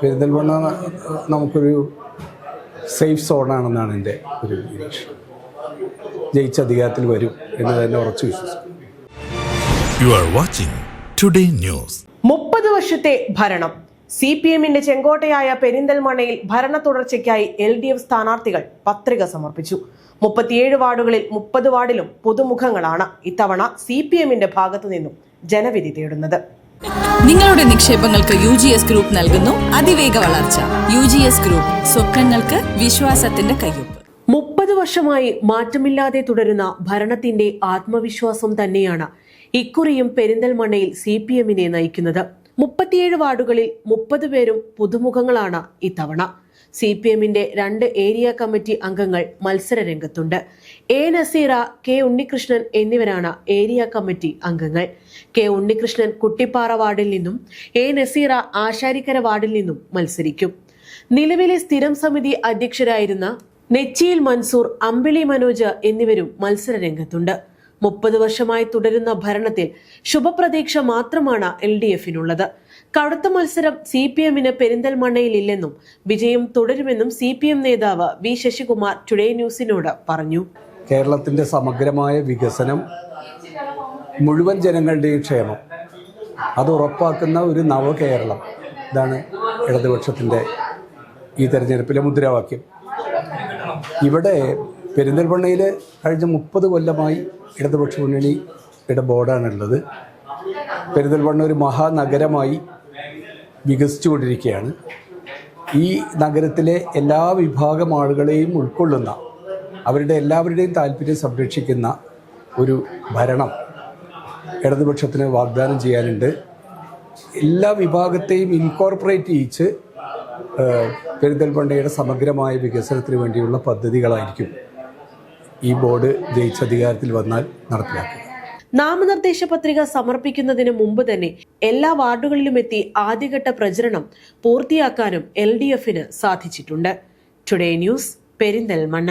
പെരിന്തൽമണ്ണ നമുക്കൊരു സേഫ് സോണാണെന്നാണ് എന്റെ ഒരു നിരീക്ഷണം. ജയിച്ച അധികാരത്തിൽ വരും എന്ന് തന്നെ ഉറച്ചു വിശ്വസിക്കും you are watching today news മുപ്പത് വർഷത്തെ ഭരണം. സി പി എമ്മിന്റെ ചെങ്കോട്ടയായ പെരിന്തൽമണ്ണയിൽ ഭരണ തുടർച്ചയ്ക്കായി എൽ ഡി എഫ് സ്ഥാനാർത്ഥികൾ പത്രിക സമർപ്പിച്ചു. മുപ്പത്തിയേഴ് വാർഡുകളിൽ മുപ്പത് വാർഡിലും പുതുമുഖങ്ങളാണ് ഇത്തവണ സി പി എമ്മിന്റെ ഭാഗത്തു നിന്നും ജനവിധി തേടുന്നത്. നിങ്ങളുടെ നിക്ഷേപങ്ങൾക്ക് യു ജി എസ് ഗ്രൂപ്പ് നൽകുന്നു അതിവേഗ വളർച്ച. യു ജി എസ് ഗ്രൂപ്പ് സ്വപ്നങ്ങൾക്ക് വിശ്വാസത്തിന്റെ കയ്യൊപ്പ്. മുപ്പത് വർഷമായി മാറ്റമില്ലാതെ തുടരുന്ന ഭരണത്തിന്റെ ആത്മവിശ്വാസം തന്നെയാണ് ഇക്കുറിയും പെരിന്തൽമണ്ണയിൽ സി പി എമ്മിനെ നയിക്കുന്നത്. മുപ്പത്തിയേഴ് വാർഡുകളിൽ മുപ്പത് പേരും പുതുമുഖങ്ങളാണ് ഇത്തവണ. സി പി എമ്മിന്റെ രണ്ട് ഏരിയ കമ്മിറ്റി അംഗങ്ങൾ മത്സര രംഗത്തുണ്ട്. എ നസീറ കെ ഉണ്ണികൃഷ്ണൻ എന്നിവരാണ് ഏരിയ കമ്മിറ്റി അംഗങ്ങൾ. കെ ഉണ്ണികൃഷ്ണൻ കുട്ടിപ്പാറ വാർഡിൽ നിന്നും എ നസീറ ആശാരിക്കര വാർഡിൽ നിന്നും മത്സരിക്കും. നിലവിലെ സ്ഥിരം സമിതി അധ്യക്ഷരായിരുന്ന നെച്ചിയിൽ മൻസൂർ അമ്പിളി മനോജ് എന്നിവരും മത്സര രംഗത്തുണ്ട്. മുപ്പത് വർഷമായി തുടരുന്ന ഭരണത്തിൽ ശുഭപ്രതീക്ഷ മാത്രമാണ് എൽ ഡി എഫിനുള്ളത്. കടുത്ത മത്സരം സി പി എമ്മിന് പെരിന്തൽമണ്ണയിലില്ലെന്നും വിജയം തുടരുമെന്നും സി പി എം നേതാവ് വി ശശികുമാർ ടുഡേ ന്യൂസിനോട് പറഞ്ഞു. കേരളത്തിന്റെ സമഗ്രമായ വികസനം മുഴുവൻ ജനങ്ങളുടെയും ക്ഷേമം അത് ഉറപ്പാക്കുന്ന ഒരു നവകേരളം. ഇതാണ് ഇടതുപക്ഷത്തിന്റെ ഈ തെരഞ്ഞെടുപ്പിലെ മുദ്രാവാക്യം. ഇവിടെ പെരിന്തൽമണ്ണയിൽ കഴിഞ്ഞ മുപ്പത് കൊല്ലമായി ഇടതുപക്ഷ മുന്നണിയുടെ ബോർഡാണുള്ളത്. പെരിന്തൽമണ്ണ ഒരു മഹാനഗരമായി വികസിച്ചുകൊണ്ടിരിക്കുകയാണ്. ഈ നഗരത്തിലെ എല്ലാ വിഭാഗം ആളുകളെയും ഉൾക്കൊള്ളുന്ന അവരുടെ എല്ലാവരുടെയും താല്പര്യം സംരക്ഷിക്കുന്ന ഒരു ഭരണം ഇടതുപക്ഷത്തിന് വാഗ്ദാനം ചെയ്യാനുണ്ട്. എല്ലാ വിഭാഗത്തെയും ഇൻകോർപ്പറേറ്റ് ചെയ്യിച്ച് പെരിന്തൽമണ്ണയുടെ സമഗ്രമായ വികസനത്തിന് വേണ്ടിയുള്ള പദ്ധതികളായിരിക്കും ഈ ബോർഡ് ജയിച്ച അധികാരത്തിൽ വന്നാൽ നടപ്പിലാക്കും. നാമനിർദ്ദേശ പത്രിക സമർപ്പിക്കുന്നതിന് മുമ്പ് തന്നെ എല്ലാ വാർഡുകളിലും എത്തി ആദ്യഘട്ട പ്രചരണം പൂർത്തിയാക്കാനും എൽ ഡി എഫിന് സാധിച്ചിട്ടുണ്ട്. Today news Perinthalmanna